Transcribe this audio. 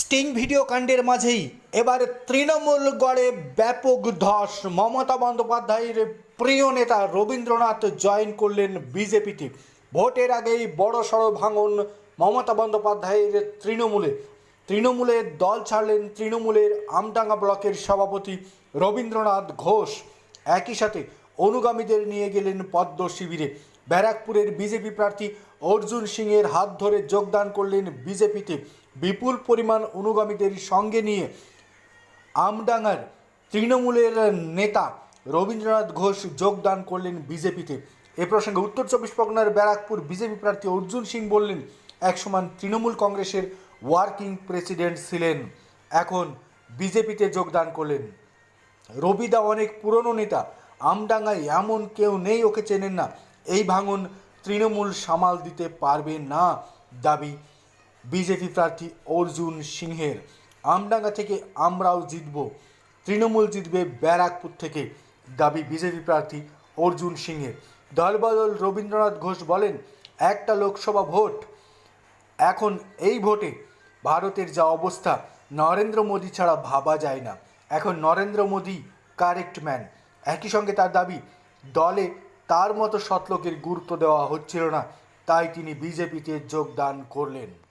Sting video কাণ্ডের মাঝেই এবার তৃণমূল গড়ে ব্যাপক ধস। মমতা বন্দ্যোপাধ্যায়ের প্রিয় নেতা রবীন্দ্রনাথ জয়েন করলেন বিজেপিতে ভোটের আগেই বড় সড় ভাঙন মমতা বন্দ্যোপাধ্যায়ের তৃণমূলে। তৃণমূলের দল ছাড়লেন তৃণমূলের আমডাঙ্গা ব্লকের সভাপতি রবীন্দ্রনাথ ঘোষ। একই সাথে অনুগামীদের নিয়ে গেলেন পদ্ম শিবিরে। ব্যারাকপুরের বিজেপি প্রার্থী অর্জুন সিংয়ের হাত ধরে যোগদান করলেন বিজেপিতে বিপুল পরিমাণ অনুগামীদের সঙ্গে নিয়ে আমডাঙ্গার তৃণমূলের নেতা রবীন্দ্রনাথ ঘোষ যোগদান করলেন বিজেপিতে। এ প্রসঙ্গে উত্তর চব্বিশ পরগনার ব্যারাকপুর বিজেপি প্রার্থী অর্জুন সিং বললেন একসময় তৃণমূল কংগ্রেসের ওয়ার্কিং প্রেসিডেন্ট ছিলেন। এখন বিজেপিতে যোগদান করলেন। রবিদা অনেক পুরনো নেতা, আমডাঙ্গায় এমন কেউ নেই, ওকে চেনেন না। এই ভাঙন তৃণমূল সামাল দিতে পারবে না, দাবি বিজেপি প্রার্থী অর্জুন সিংহের। আমডাঙ্গা থেকে আমরাও জিতব। তৃণমূল জিতবে ব্যারাকপুর থেকে, দাবি বিজেপি প্রার্থী অর্জুন সিংহের। দলবদল রবীন্দ্রনাথ ঘোষ বলেন, একটা লোকসভা ভোট। এখন এই ভোটে ভারতের যা অবস্থা, নরেন্দ্র মোদী ছাড়া ভাবা যায় না। এখন নরেন্দ্র মোদী কারেক্ট ম্যান। একই সঙ্গে তার দাবি, দলে তার মতো সৎলোকের গুরুত্ব দেওয়া হচ্ছিল না, তাই তিনি বিজেপিতে যোগদান করলেন।